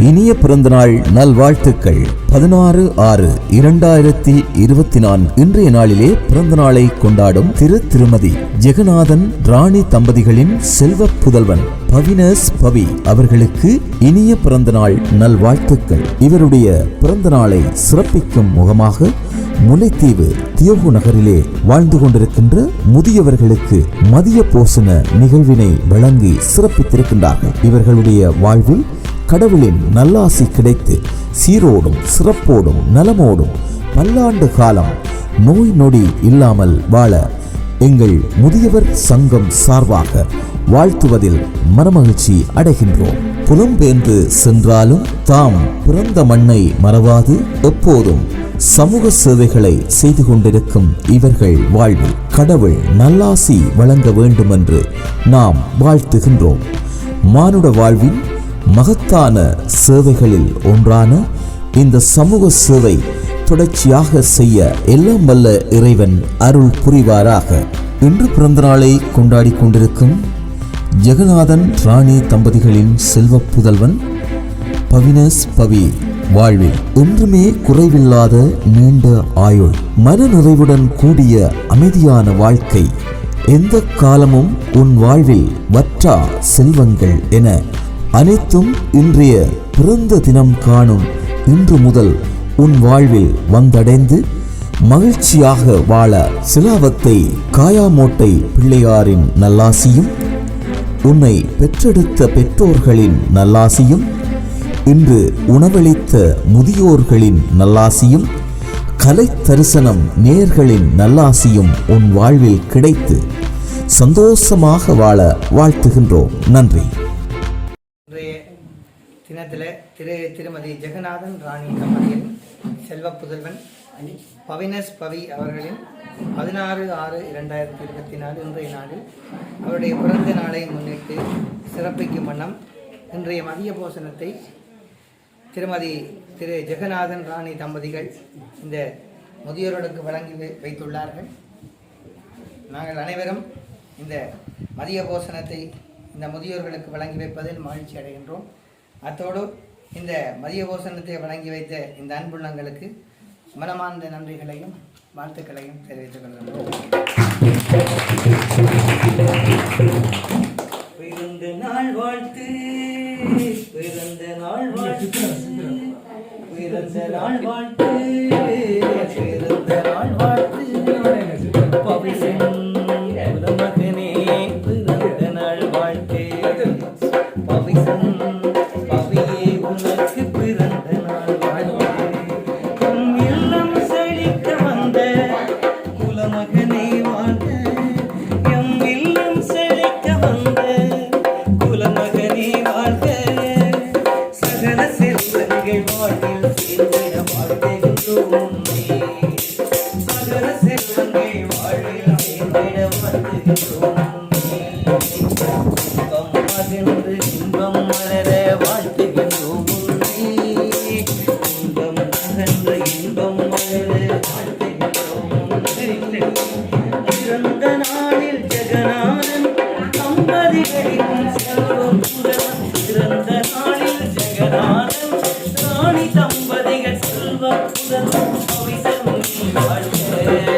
இனிய பிறந்தநாள் நல்வாழ்த்துக்கள். பதினாறு ஆறு இரண்டாயிரத்தி இருபத்தி நான்கு இன்றைய நாளிலே பிறந்தநாளை கொண்டாடும் திரு திருமதி ஜெகநாதன் ராணி தம்பதிகளின் செல்வ புதல்வன் பவினஸ் பவி அவர்களுக்கு இனிய பிறந்தநாள் நல்வாழ்த்துக்கள். இவருடைய பிறந்த நாளை சிறப்பிக்கும் முகமாக முல்லைத்தீவு தியோகு நகரிலே வாழ்ந்து கொண்டிருக்கின்ற முதியவர்களுக்கு மதிய போசன நிகழ்வினை வழங்கி சிறப்பித்திருக்கின்றார்கள். இவர்களுடைய வாழ்வில் கடவுளின் நல்லாசி கிடைத்து சீரோடும் சிறப்போடும் நலமோடும் பல்லாண்டு காலம் நோய் நொடி இல்லாமல் வாழ எங்கள் முதியவர் சங்கம் சார்பாக வாழ்த்துவதில் மனமகிழ்ச்சி அடைகின்றோம். புலம்பெயர்ந்து சென்றாலும் தாம் பிறந்த மண்ணை மறவாது. எப்போதும் சமூக சேவைகளை செய்து கொண்டிருக்கும் இவர்கள் வாழ்வில் கடவுள் நல்லாசி வழங்க வேண்டுமென்று நாம் வாழ்த்துகின்றோம். மானுட வாழ்வின் மகத்தான சேவைகளில் ஒன்றான இந்த சமூக சேவை தொடர்ச்சியாக செய்ய எல்லாம் வல்ல இறைவன் அருள் புரிவாராக. இன்று பிறந்தநாளை கொண்டாடி கொண்டிருக்கும் ஜெகநாதன் ராணி தம்பதிகளின் செல்வ புதல்வன் பவினஸ் பவி வாழ்வில் என்றுமே குறைவில்லாத நீண்ட ஆயுள் மன நிறைவுடன் கூடிய அமைதியான வாழ்க்கை. எந்த காலமும் உன் வாழ்வில் வற்றா செல்வங்கள் என அனைத்தும் இன்றைய பிறந்த தினம் காணும் இன்று முதல் உன் வாழ்வில் வந்தடைந்து மகிழ்ச்சியாக வாழ சிலாவத்தை காயாமோட்டை பிள்ளையாரின் நல்லாசியும் உன்னை பெற்றெடுத்த பெற்றோர்களின் நல்லாசியும் இன்று உணவளித்த முதியோர்களின் நல்லாசியும் கலை தரிசனம் நேர்களின் நல்லாசியும் உன் வாழ்வில் கிடைத்து சந்தோஷமாக வாழ வாழ்த்துகின்றோம். நன்றி. தினத்தில் திரு திருமதி ஜெகநாதன் ராணி தம்பதியின் செல்வ புதல்வன் பவினஸ் பவி அவர்களின் பதினாறு ஆறு இரண்டாயிரத்தி இருபத்தி நாலு இன்றைய நாளில் அவருடைய பிறந்த நாளை முன்னிட்டு சிறப்பிக்கும் வண்ணம் இன்றைய மதிய போஷணத்தை திருமதி திரு ஜெகநாதன் ராணி தம்பதிகள் இந்த முதியோர்களுக்கு வழங்கி வை- வைத்துள்ளார்கள். நாங்கள் அனைவரும் இந்த மதிய போஷணத்தை இந்த முதியோர்களுக்கு வழங்கி வைப்பதில் மகிழ்ச்சி அடைகின்றோம். அத்தோடு இந்த மதிய போசனத்தை வழங்கி வைத்த இந்த அன்புள்ளங்களுக்கு மனமார்ந்த நன்றிகளையும் வாழ்த்துக்களையும் தெரிவித்துக் கொள்கிறோம் பிறந்த நாள் வாழ்த்து பிறந்த நாள் வாழ்த்து பிறந்த நாள் வாழ்த்து. சகல செல்வங்கள் வாழ்வில் சேர்ந்திட வாழ்த்துகின்றோம் உன்னை. சகல செல்வங்கள் வாழ்வில் சேர்ந்திட வாழ்த்துகின்றோம் உன்னை. இன்பம் மகிழ்ந்து இன்பம் மலர வாழ்த்துகின்றோம் உன்னை. இன்பம் மகிழ்ந்து இன்பம் மலர வாழ்த்துகின்றோம் உன்னை. பிறந்த நாளில் ஜெகநாதன் தம்பதிகளின் செல்வம் புதல்வன். அவிசன் நீ வாழ்க.